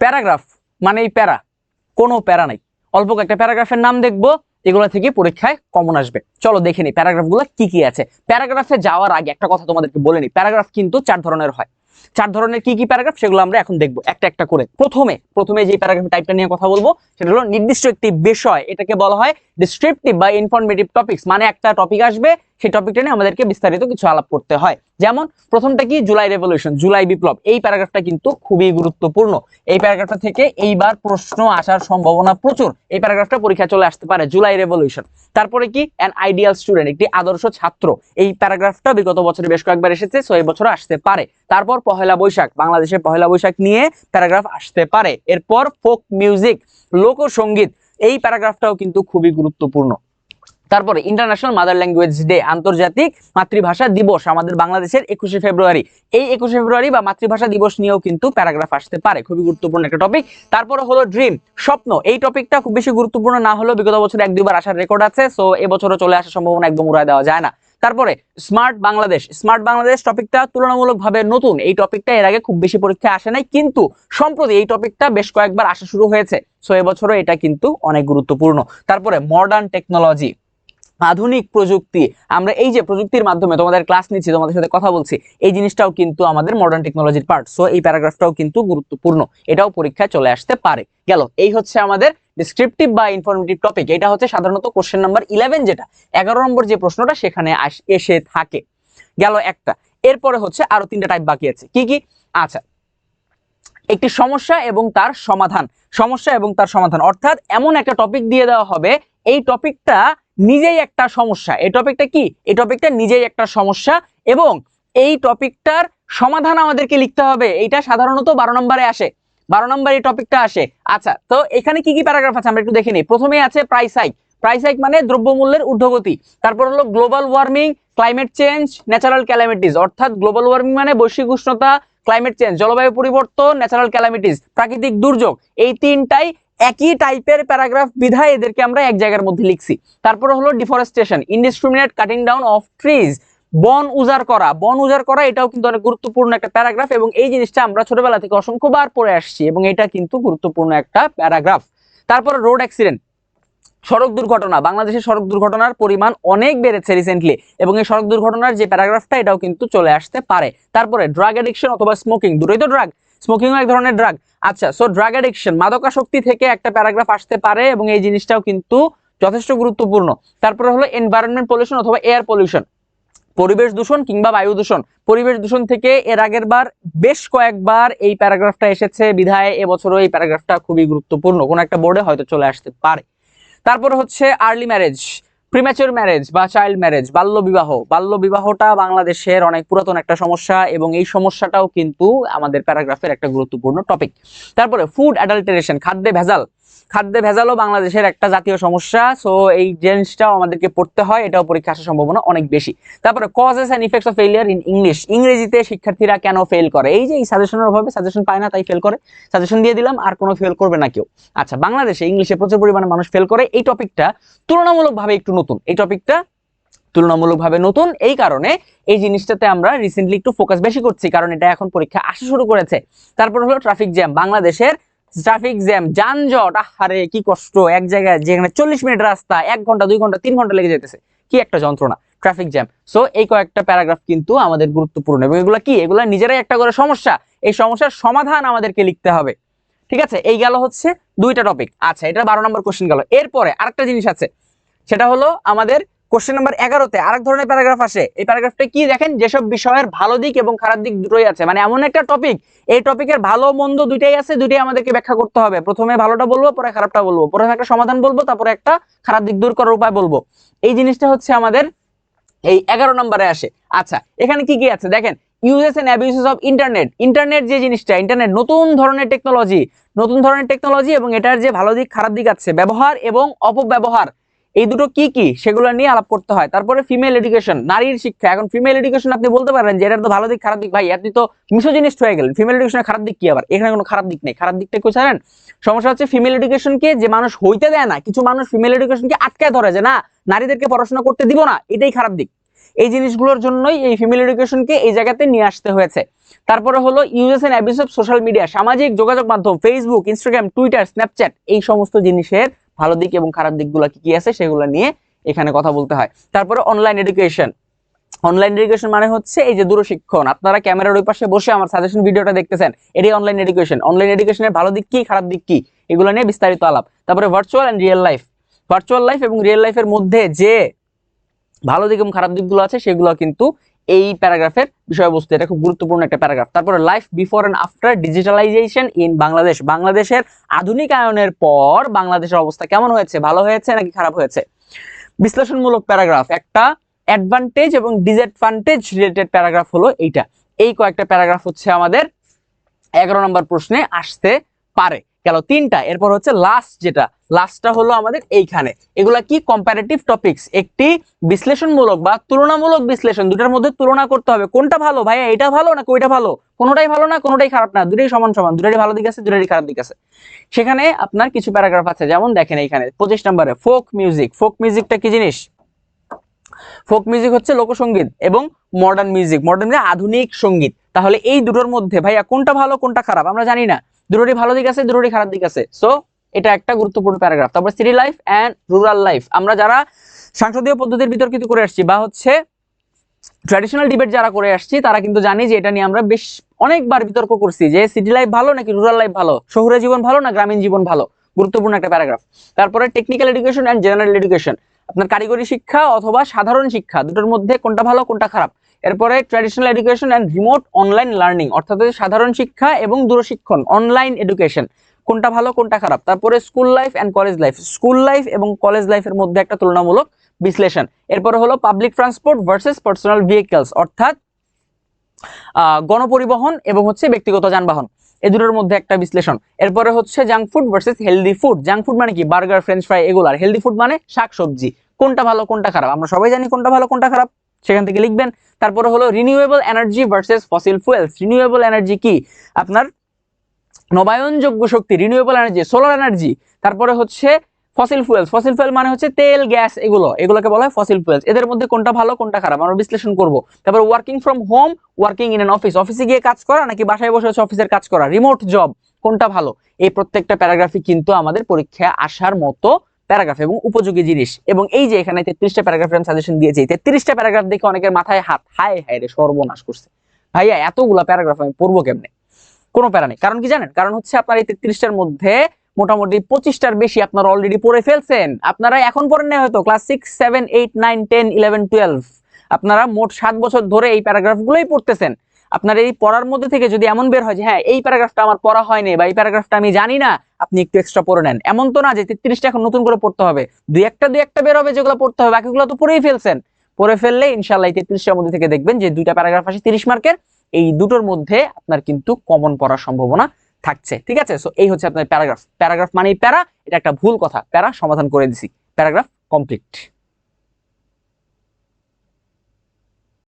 Paragraph মানে এই প্যারা। কোনো প্যারা নাই। অল্প একটা প্যারাগ্রাফের নাম দেখব, এগুলো থেকে পরীক্ষায় কমন আসবে। চলো দেখে নিই প্যারাগ্রাফগুলো কি কি আছে। প্যারাগ্রাফে যাওয়ার আগে একটা কথা তোমাদেরকে বলে নিই। প্যারাগ্রাফ কিন্তু চার ধরনের হয়। চার ধরনের কি কি প্যারাগ্রাফ সেগুলো আমরা এখন দেখব, একটা একটা করে। প্রথমে প্রথমে যে প্যারাগ্রাফ টাইপটা নিয়ে কথা বলব, সেটা হলো নির্দিষ্ট একটি বিষয়, এটাকে বলা হয় ডিসক্রিপটিভ বা ইনফরমেটিভ টপিকস মানে একটা টপিক আসবে, সেই টপিকটা নিয়ে আমাদেরকে বিস্তারিত কিছু আলাপ করতে হয়। যেমন, প্রথমটা কি? জুলাই রেভলিউশন জুলাই বিপ্লব। এই প্যারাগ্রাফটা কিন্তু খুবই গুরুত্বপূর্ণ। এই প্যারাগ্রাফটা থেকে এইবার প্রশ্ন আসার সম্ভাবনা প্রচুর। এই প্যারাগ্রাফটা পরীক্ষা চলে আসতে পারে জুলাই রেভলিউশন তারপরে কি? অ্যান আইডিয়াল স্টুডেন্ট একটি আদর্শ ছাত্র। এই প্যারাগ্রাফটা বিগত বছরে বেশ কয়েকবার এসেছে এই বছর আসতে পারে। তারপর পহেলা বৈশাখ বাংলাদেশের পহেলা বৈশাখ নিয়ে প্যারাগ্রাফ আসতে পারে। এরপর ফোক মিউজিক লোকসঙ্গীত এই প্যারাগ্রাফটাও কিন্তু খুবই গুরুত্বপূর্ণ। তারপরে ইন্টারন্যাশনাল মাদার ল্যাঙ্গুয়েজ ডে আন্তর্জাতিক মাতৃভাষা দিবস আমাদের বাংলাদেশের একুশে ফেব্রুয়ারি। এই একুশে ফেব্রুয়ারি বা মাতৃভাষা দিবস নিয়েও কিন্তু প্যারাগ্রাফ আসতে পারে, খুবই গুরুত্বপূর্ণ একটা টপিক তারপরে হলো ড্রিম স্বপ্ন। এই টপিকটা খুব বেশি গুরুত্বপূর্ণ না হলেও বিগত বছর এক দুবার আসার রেকর্ড আছে সো এবছরও চলে আসার সম্ভাবনা একদম উড়ায় দেওয়া যায় না। তারপরে স্মার্ট বাংলাদেশ। স্মার্ট বাংলাদেশ টপিকটা তুলনামূলকভাবে নতুন। এই টপিকটা এর আগে খুব বেশি পরীক্ষায় আসে নাই, কিন্তু সম্প্রতি এই টপিকটা বেশ কয়েকবার আসা শুরু হয়েছে। সো এবছরও এটা কিন্তু অনেক গুরুত্বপূর্ণ। তারপরে মডার্ন টেকনোলজি আধুনিক প্রযুক্তি। আমরা এই যে প্রযুক্তির মাধ্যমে তোমাদের ক্লাস নিচ্ছি, তোমাদের সাথে কথা বলছি, এই জিনিসটাও কিন্তু আমাদের মডার্ন টেকনোলজির পার্ট সো এই প্যারাগ্রাফটাও কিন্তু গুরুত্বপূর্ণ। এটাও পরীক্ষায় চলে আসতে পারে। গেল, এই হচ্ছে আমাদের ডিসক্রিপটিভ বা ইনফরমেটিভ টপিক এটা হচ্ছে সাধারণত কোশ্চেন নাম্বার ইলেভেন যেটা, এগারো নম্বর যে প্রশ্নটা সেখানে এসে থাকে। গেল একটা, এরপরে হচ্ছে আরও তিনটা টাইপ বাকি আছে। কি কি? আচ্ছা একটি সমস্যা এবং তার সমাধান। সমস্যা এবং তার সমাধান। অর্থাৎ এমন একটা টপিক দিয়ে দেওয়া হবে, এই টপিকটা নিজেই একটা সমস্যা। এই টপিকটা কি? এই টপিকটা নিজেই একটা সমস্যা এবং এই টপিকটার সমাধান আমাদেরকে লিখতে হবে। এইটা সাধারণত বারো নম্বরে আসে। বারো নম্বর এই টপিকটা আসে। আচ্ছা তো এখানে কি কি প্যারাগ্রাফ আছে আমরা একটু দেখে নিই। প্রথমেই আছে প্রাইস হাইক প্রাইস হাইক মানে দ্রব্যমূল্যের ঊর্ধ্বগতি। তারপর হলো global warming climate change natural calamities অর্থাৎ গ্লোবাল ওয়ার্মিং মানে বৈশ্বিক উষ্ণতা ক্লাইমেট চেঞ্জ জলবায়ু পরিবর্তন ন্যাচারাল ক্যালামিটিস প্রাকৃতিক দুর্যোগ। এই তিনটাই একই টাইপের প্যারাগ্রাফ বিধায় এদেরকে আমরা এক জায়গার মধ্যে লিখছি। তারপরে হলো deforestation indiscriminate cutting down of trees বন উজাড় করা। বন উজাড় করা, এটাও কিন্তু অনেক গুরুত্বপূর্ণ একটা প্যারাগ্রাফ এবং এই জিনিসটা আমরা ছোটবেলা থেকে অসংখ্যবার পড়ে আসছি এবং এটা কিন্তু গুরুত্বপূর্ণ একটা প্যারাগ্রাফ তারপরে রোড অ্যাক্সিডেন্ট সড়ক দুর্ঘটনা। বাংলাদেশের সড়ক দুর্ঘটনার পরিমাণ অনেক বেড়েছে রিসেন্টলি এবং এই সড়ক দুর্ঘটনার যে প্যারাগ্রাফটা এটাও কিন্তু চলে আসতে পারে। তারপরে ড্রাগ অ্যাডিকশন অথবা স্মোকিং দুটোই তো ড্রাগ স্মোকিং এক ধরনের ড্রাগ আচ্ছা সো ড্রাগ অ্যাডিকশন মাদকাসক্তি থেকে একটা প্যারাগ্রাফ আসতে পারে এবং এই জিনিসটাও কিন্তু যথেষ্ট গুরুত্বপূর্ণ। তারপরে হলো এনভায়রনমেন্ট পলিউশন অথবা এয়ার পলিউশন পরিবেশ দূষণ কিংবা বায়ু দূষণ। পরিবেশ দূষণ থেকে এর আগের বার বেশ কয়েকবার এই প্যারাগ্রাফটা এসেছে। বিধায় এবছরও এই প্যারাগ্রাফটা খুবই গুরুত্বপূর্ণ। কোনো একটা বোর্ডে হয়তো চলে আসতে পারে। তারপরে হচ্ছে আর্লি ম্যারেজ প্রিম্যাচুর ম্যারেজ বা চাইল্ড ম্যারেজ বাল্য বিবাহ বাল্য বিবাহটা বাংলাদেশের অনেক পুরাতন একটা সমস্যা এবং এই সমস্যাটাও কিন্তু আমাদের প্যারাগ্রাফের একটা গুরুত্বপূর্ণ টপিক তারপরে ফুড অ্যাডাল্টারেশন খাদ্যে ভেজাল। খাদ্যে ভেজালও বাংলাদেশের একটা জাতীয় সমস্যা সো এই জিনিসটাও আমাদেরকে পড়তে হয়, এটাও পরীক্ষা আসার সম্ভাবনা অনেক বেশি। তারপরে causes and effects of failure in English ইংরেজিতে শিক্ষার্থীরা কেন ফেল করে? এই যে এই সাজেশনের অভাবে সাজেশন পায় না, তাই ফেল করে। সাজেশন দিয়ে দিলাম, আর কোনো ফেল করবে না কেউ। আচ্ছা বাংলাদেশে ইংলিশে প্রচুর পরিমাণে মানুষ ফেল করে। এই টপিকটা তুলনামূলকভাবে একটু নতুন। এই টপিকটা তুলনামূলকভাবে নতুন, এই কারণে এই জিনিসটাতে আমরা রিসেন্টলি একটু ফোকাস বেশি করছি, কারণ এটা এখন পরীক্ষা আসা শুরু করেছে। তারপর হলো ট্রাফিক জ্যাম বাংলাদেশের ট্রাফিক জ্যাম যানজট, আহারে, কি কষ্ট। এক জায়গায় যেখানে চল্লিশ মিনিট রাস্তা, এক ঘণ্টা, দুই ঘণ্টা, তিন ঘণ্টা লেগে যেতেছে কি একটা যন্ত্রণা ট্রাফিক জ্যাম সো এই কয়েকটা প্যারাগ্রাফ কিন্তু আমাদের গুরুত্বপূর্ণ এবং এগুলো কি? এগুলো নিজেরাই একটা করে সমস্যা। এই সমস্যার সমাধান আমাদেরকে লিখতে হবে। ঠিক আছে? এই গেল হচ্ছে দুইটা টপিক আচ্ছা এটা বারো নম্বর কোশ্চেন গেল। এরপরে আরেকটা জিনিস আছে। সেটা হলো আমাদের কোশ্চেন নাম্বার এগারোতে আরেক ধরনের প্যারাগ্রাফ আসে। এই প্যারাগ্রাফটা কি দেখেন? যেসব বিষয়ের ভালো দিক এবং খারাপ দিক দুটোই আছে। মানে এমন একটা টপিক এই টপিকের ভালো মন্দ দুইটাই আছে, দুইটাই আমাদেরকে ব্যাখ্যা করতে হবে। প্রথমে ভালোটা বলব, পরে খারাপটা বলব। প্রথমে একটা সমাধান বলব, তারপরে একটা খারাপ দিক দূর করার উপায় বলব। এই জিনিসটা হচ্ছে আমাদের এই এগারো নম্বরে আসে। আচ্ছা এখানে কি কি আছে? দেখেন uses and abuses of internet internet যে জিনিসটা ইন্টারনেট নতুন ধরনের টেকনোলজি নতুন ধরনের টেকনোলজি এবং এটার যে ভালো দিক, খারাপ দিক আছে। ব্যবহার এবং অপব্যবহার। এই দুটো কি কি সেগুলো নিয়ে আলাপ করতে হয়। তারপরে ফিমেল এডুকেশন নারীর শিক্ষা। এখন ফিমেল এডুকেশন আপনি বলতে পারেন যে, এটার তো ভালো দিক, খারাপ দিক। ভাই, আপনি তো মিসোজিনিস্ট হয়ে গেলেন। ফিমেল এডুকেশনের খারাপ দিক কি আবার? এখানে কোনো খারাপ দিক নেই। খারাপ দিকটা কেউ জানেন সমস্যা হচ্ছে ফিমেল এডুকেশনকে যে মানুষ হইতে দেয় না, কিছু মানুষ ফিমেল এডুকেশনকে আটকায় ধরে যে, না, নারীদেরকে পড়াশোনা করতে দিব না। এটাই খারাপ দিক। এই জিনিসগুলোর জন্যই এই ফিমেল এডুকেশনকে এই জায়গাতে নিয়ে আসতে হয়েছে। তারপরে হলো uses and abuse of social media সামাজিক যোগাযোগ মাধ্যম ফেসবুক ইনস্টাগ্রাম টুইটার স্ন্যাপচ্যাট এই সমস্ত জিনিসের ভালো দিক এবং খারাপ দিকগুলো কি কি আছে সেগুলো নিয়ে এখানে কথা বলতে হয়। তারপরে অনলাইন এডুকেশন অনলাইন এডুকেশন মানে হচ্ছে এই যে দূরশিক্ষণ। আপনারা ক্যামেরার ওই পাশে বসে আমার সাজেশন ভিডিওটা দেখতেছেন, এটাই অনলাইন এডুকেশন অনলাইন এডুকেশনের ভালো দিক কি, খারাপ দিক কি, এগুলো নিয়ে বিস্তারিত আলাপ। তারপরে virtual and real life virtual life এবং রিয়েল লাইফের মধ্যে যে ভালো দিক এবং খারাপ দিকগুলো আছে সেগুলো কিন্তু এই প্যারাগ্রাফের বিষয়বস্তু, এটা খুব গুরুত্বপূর্ণ একটা প্যারাগ্রাফ। তারপরে life before and after digitalization in Bangladesh বাংলাদেশের আধুনিকায়নের পর বাংলাদেশের অবস্থা কেমন হয়েছে? ভালো হয়েছে নাকি খারাপ হয়েছে? বিশ্লেষণমূলক প্যারাগ্রাফ। একটা অ্যাডভান্টেজ এবং ডিসঅ্যাডভান্টেজ রিলেটেড প্যারাগ্রাফ হলো এইটা। এই কয়েকটা প্যারাগ্রাফ হচ্ছে আমাদের এগারো নম্বর প্রশ্নে আসতে পারে। গেল তিনটা, এরপর হচ্ছে লাস্ট যেটা লাস্টটা হলো আমাদের এইখানে। এগুলা কি কম্পারেটিভ টপিকস একটি বিশ্লেষণমূলক বা তুলনামূলক বিশ্লেষণ দুটার মধ্যে তুলনা করতে হবে। কোনটা ভালো ভাইয়া এটা ভালো না ওইটা ভালো? কোনোটাই ভালো না, কোনোটাই খারাপ না দুটোই সমান সমান দুটারই ভালো দিক আছে দুটারই খারাপ দিক আছে। সেখানে আপনার কিছু প্যারাগ্রাফ আছে, যেমন দেখেন এইখানে, পঁচিশ নম্বরে ফোক মিউজিক ফোক মিউজিকটা কি জিনিস? ফোক মিউজিক হচ্ছে লোকসঙ্গীত এবং মডার্ন মিউজিক মডার্ন আধুনিক সংগীত। তাহলে এই দুটোর মধ্যে ভাইয়া কোনটা ভালো, কোনটা খারাপ, আমরা জানি না। দুটোরই ভালো দিক আছে, দুটোরই খারাপ দিক আছে। সো এটা একটা গুরুত্বপূর্ণ প্যারাগ্রাফ তারপর city life and rural life আমরা যারা সংসদীয় পদ্ধতির বিতর্কিত করে আসছি বা হচ্ছে ট্র্যাডিশনাল ডিবেট যারা করে আসছি, তারা কিন্তু জানি যে এটা নিয়ে আমরা বেশ অনেকবার বিতর্ক করছি যে সিটি লাইফ ভালো নাকি রুরাল লাইফ ভালো? শহুরে জীবন ভালো না গ্রামীণ জীবন ভালো? গুরুত্বপূর্ণ একটা প্যারাগ্রাফ তারপরে technical education and general education আপনার কারিগরি শিক্ষা অথবা সাধারণ শিক্ষা, দুটোর মধ্যে কোনটা ভালো, কোনটা খারাপ? এরপরে traditional education and remote online learning অর্থাৎ সাধারণ শিক্ষা এবং দূরশিক্ষণ অনলাইন এডুকেশন কোনটা ভালো, কোনটা খারাপ? তারপরে school life and college life school life এবং কলেজ লাইফের মধ্যে একটা তুলনামূলক বিশ্লেষণ। এরপরে হলো public transport versus personal vehicles অর্থাৎ গণপরিবহন এবং হচ্ছে ব্যক্তিগত যানবাহন। এ দুটোর মধ্যে একটা বিশ্লেষণ। এরপরে হচ্ছে junk food versus healthy food junk food মানে কি? বার্গার ফ্রেঞ্চ ফ্রাই এগুলো আর হেলদি ফুড মানে শাকসবজি। কোনটা ভালো, কোনটা খারাপ? আমরা সবাই জানি কোনটা ভালো, কোনটা খারাপ। সেখান থেকে লিখবেন। তারপরে হলো renewable energy versus fossil fuels renewable energy কি? আপনার নবায়নযোগ্য শক্তি রিনিউয়েবল এনার্জি সোলার এনার্জি তারপরে হচ্ছে ফসিল ফুয়েলস ফসিল ফুয়েল মানে হচ্ছে তেল, গ্যাস, এগুলো। এগুলোকে বলা হয় ফসিল ফুয়েলস এদের মধ্যে কোনটা ভালো, কোনটা খারাপ? আমরা বিশ্লেষণ করব। তারপর working from home working in an office অফিসে গিয়ে কাজ করা নাকি বাসায় বসে হচ্ছে অফিসের কাজ করা? রিমোট জব কোনটা ভালো? এই প্রত্যেকটা প্যারাগ্রাফই কিন্তু আমাদের পরীক্ষায় আসার মতো প্যারাগ্রাফ এবং উপযোগী জিনিস। এবং এই যে এখানে তেত্রিশটা প্যারাগ্রাফ আমি সাজেশন দিয়েছি তেত্রিশটা প্যারাগ্রাফ দেখে অনেকের মাথায় হাত, হায় হায় রে, সর্বনাশ করছে। ভাইয়া, এতগুলা প্যারাগ্রাফ আমি পড়ব কেমনে? কোনো প্যারা নেই। কারণ কি জানেন? কারণ হচ্ছে আপনার এই তেত্রিশটার মধ্যে মোটামুটি পঁচিশটার বেশি আপনারা অলরেডি পড়ে ফেলছেন। আপনারা এখন পড়েন না হয়তো class six seven eight nine ten eleven twelve আপনারা মোট সাত বছর ধরে এই প্যারাগ্রাফগুলোই পড়তেছেন। আপনার এই পড়ার মধ্যে থেকে যদি এমন বের হয় যে হ্যাঁ এই প্যারাগ্রাফটা আমার পড়া হয়নি বা এই প্যারাগ্রাফটা আমি জানি না আপনি একটু এক্সট্রা পড়ে নেন। এমন তো না যে তেত্রিশটা এখন নতুন করে পড়তে হবে। দুই একটা দুই একটা বের হবে যেগুলো পড়তে হবে। বাকিগুলো তো পড়েই ফেলছেন। পড়ে ফেললে ইনশাল্লাহ এই তেত্রিশটার মধ্যে থেকে দেখবেন যে দুইটা প্যারাগ্রাফ আসে তিরিশ মার্কের। এই দুটোর মধ্যে আপনার কিন্তু কমন পড়ার সম্ভাবনা থাকছে। ঠিক আছে? সো এই হচ্ছে আপনার প্যারাগ্রাফ। প্যারাগ্রাফ মানে প্যারা। এটা একটা ভুল কথা। প্যারা, সমাধান করে দিছি। Paragraph complete